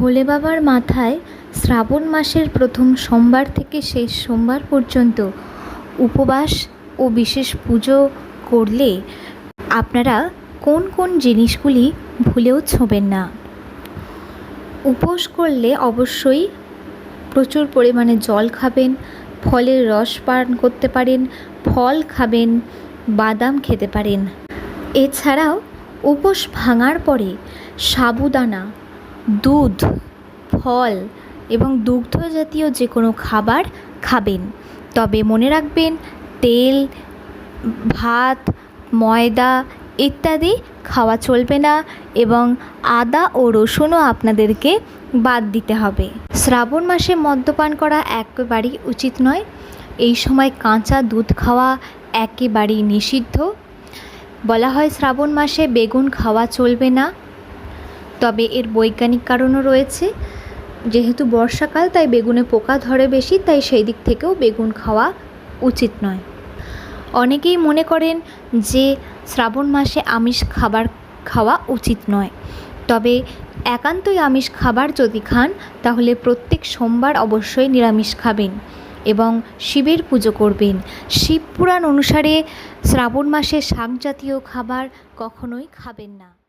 ভোলে বাবার মাথায় শ্রাবণ মাসের প্রথম সোমবার থেকে শেষ সোমবার পর্যন্ত উপবাস ও বিশেষ পুজো করলে আপনারা কোন কোন জিনিসগুলি ভুলেও ছোঁবেন না। উপোস করলে অবশ্যই প্রচুর পরিমাণে জল খাবেন, ফলের রস পান করতে পারেন, ফল খাবেন, বাদাম খেতে পারেন। এছাড়াও উপোস ভাঙার পরে সাবুদানা দুধ, ফল এবং দুগ্ধ জাতীয় যে কোনো খাবার খাবেন। তবে মনে রাখবেন, তেল, ভাত, ময়দা ইত্যাদি খাওয়া চলবে না এবং আদা ও রসুনও আপনাদেরকে বাদ দিতে হবে। শ্রাবণ মাসে মদ্যপান করা একেবারেই উচিত নয়। এই সময় কাঁচা দুধ খাওয়া একেবারেই নিষিদ্ধ। বলা হয় শ্রাবণ মাসে বেগুন খাওয়া চলবে না। তবে এর বৈজ্ঞানিক কারণও রয়েছে। যেহেতু বর্ষাকাল, তাই বেগুনে পোকা ধরে বেশি, তাই সেই দিক থেকেও বেগুন খাওয়া উচিত নয়। অনেকেই মনে করেন যে শ্রাবণ মাসে আমিষ খাবার খাওয়া উচিত নয়। তবে একান্তই আমিষ খাবার যদি খান, তাহলে প্রত্যেক সোমবার অবশ্যই নিরামিষ খাবেন এবং শিবের পুজো করবেন। শিব পুরাণ অনুসারে শ্রাবণ মাসে শাক জাতীয় খাবার কখনোই খাবেন না।